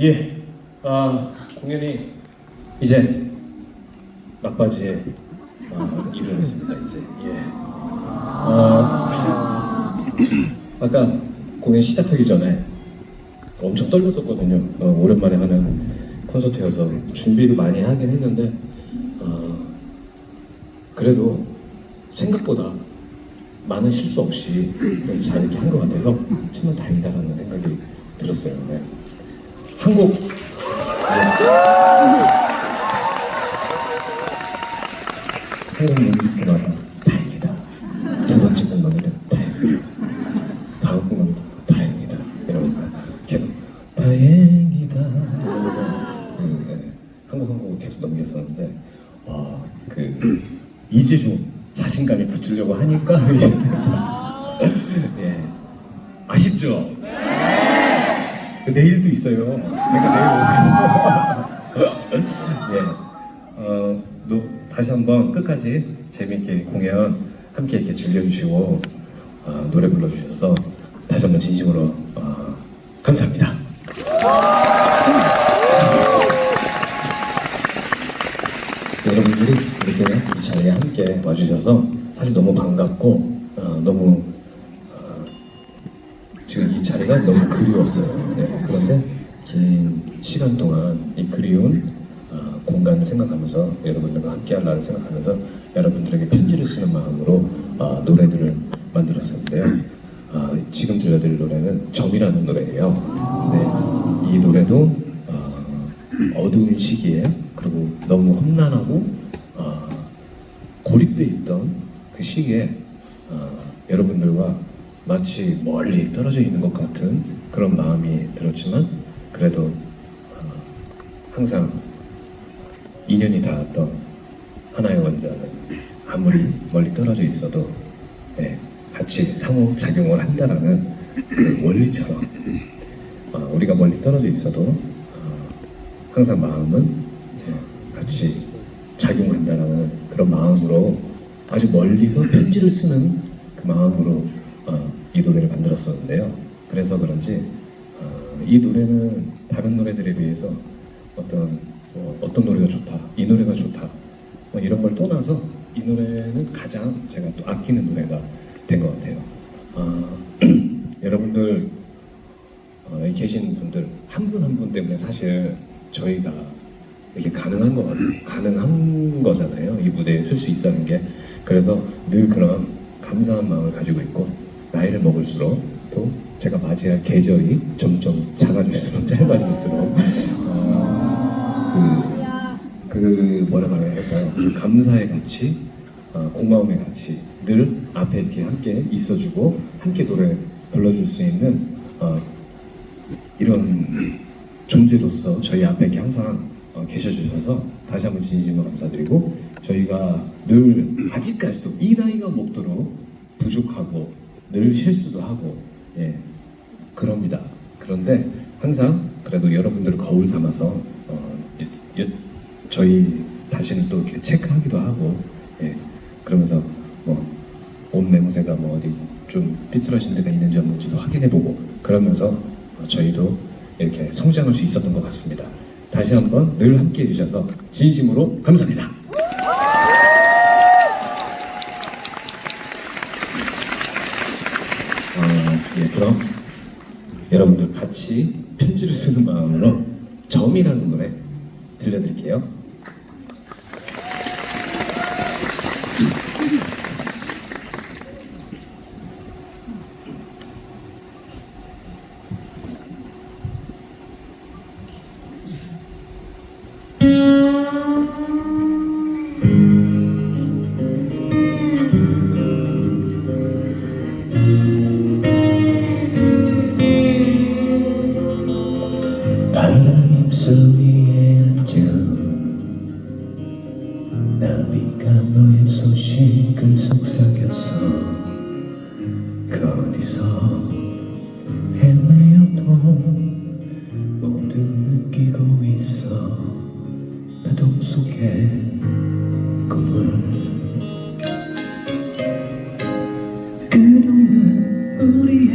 예, 아 공연이 이제 막바지에 아, 이르렀습니다. 이제 예. 어, 아까 공연 시작하기 전에 엄청 떨렸었거든요. 어, 오랜만에 하는 콘서트여서 준비를 많이 하긴 했는데 어, 그래도 생각보다 많은 실수 없이 잘 이렇게 한 것 같아서 정말 다행이다라는 생각이 들었어요. 네. 한국 한국 연기구나 다행이다. 두 번째 공연이다 다행이다. 다음 공연이다 다행이다. 이러면서 계속 다행이다. 이러면서 음, 네. 한국 한국을 계속 넘겼었는데 와그 이재중 자신감이 붙으려고 하니까 이제 예 아쉽죠. 그 내일도 있어요. 그러니까 내일 오세요. 예. 어, 또 다시 한번 끝까지 재미있게 공연 함께 이렇게 즐겨주시고 어, 노래 불러주셔서 다시 한번 진심으로 어, 감사합니다. 여러분들이 이렇게 이 자리에 함께 와주셔서 사실 너무 반갑고 어, 너무 어, 지금 이 자리가 너무 그리웠어요. 네, 그런데 긴 시간 동안 이 그리운 어, 공간을 생각하면서 여러분들과 함께할라를 생각하면서 여러분들에게 편지를 쓰는 마음으로 어, 노래들을 만들었었는데요. 어, 지금 들려드릴 노래는 점이라는 노래예요. 네, 이 노래도 어, 어두운 시기에 그리고 너무 험난하고 어, 고립돼 있던 그 시기에 어, 여러분들과 마치 멀리 떨어져 있는 것 같은 그런 마음이 들었지만 그래도 어, 항상 인연이 닿았던 하나의 원자는 아무리 멀리 떨어져 있어도 네, 같이 상호작용을 한다라는 그 원리처럼 어, 우리가 멀리 떨어져 있어도 어, 항상 마음은 어, 같이 작용한다라는 그런 마음으로 아주 멀리서 편지를 쓰는 그 마음으로 어, 이 노래를 만들었었는데요. 그래서 그런지 어, 이 노래는 다른 노래들에 비해서 어떤 뭐 어떤 노래가 좋다, 이 노래가 좋다, 뭐 이런 걸 떠나서 이 노래는 가장 제가 또 아끼는 노래가 된 것 같아요. 아, 여러분들 계신 분들 한 분 한 분 때문에 사실 저희가 이게 가능한 거 가능한 거잖아요. 이 무대에 설 수 있다는 게 그래서 늘 그런 감사한 마음을 가지고 있고 나이를 먹을수록 또 제가 맞이할 계절이 점점 작아질수록 짧아질수록 어, 그, 그 뭐라 말해야 할까요? 그 감사의 가치, 어, 고마움의 가치 늘 앞에 이렇게 함께 있어주고 함께 노래 불러줄 수 있는 어, 이런 존재로서 저희 앞에 항상 어, 계셔주셔서 다시 한번 진심으로 감사드리고 저희가 늘 아직까지도 이 나이가 먹도록 부족하고 늘 실수도 하고 예 그럽니다. 그런데 항상 그래도 여러분들을 거울 삼아서 어, 여- 여- 저희 자신을 또 이렇게 체크하기도 하고 예 그러면서 뭐옷 매무새가 뭐 어디 좀 삐뚤어진 데가 있는지 없는지도 확인해보고 그러면서 어, 저희도 이렇게 성장할 수 있었던 것 같습니다. 다시 한번 늘 함께 해주셔서 진심으로 감사합니다. 어, 예, 그럼 여러분들 같이 편지를 쓰는 마음으로 점이라는 노래 들려드릴게요. 어디서 헤매어도 모두 느끼고 있어. 파동 속에 꿈을. 그동안 우리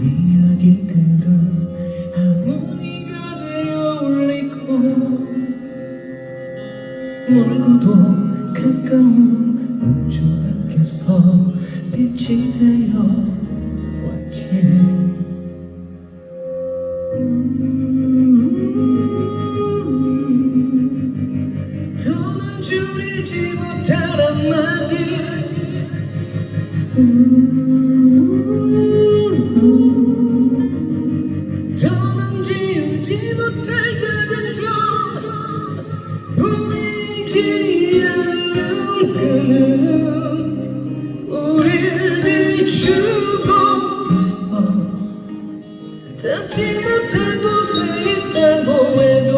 이야기들은 하모니가 되어 울리고 멀고도 가까운 우주 밖에서 빛이 되 찾지 못한 곳에 있다 뭐해도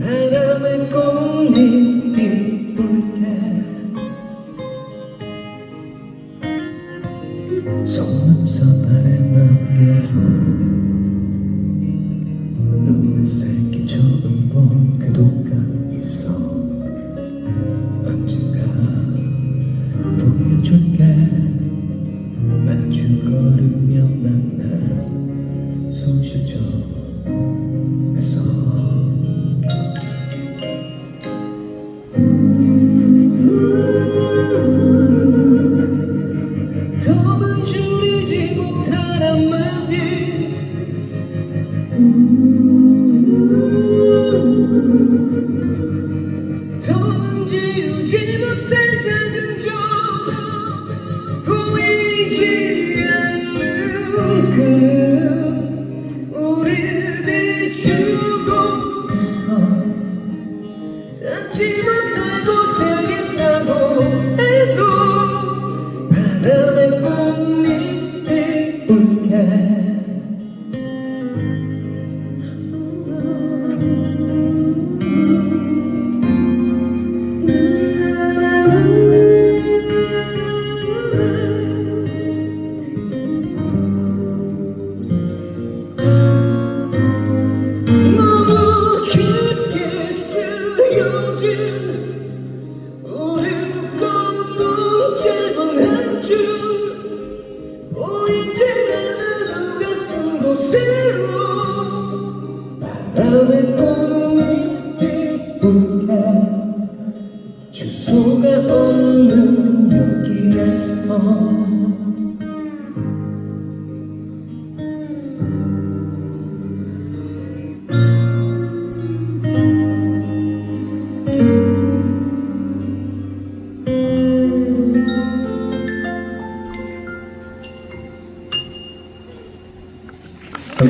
바람에 꽃잎이 불때. 속눈썹.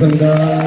ಸಂಘ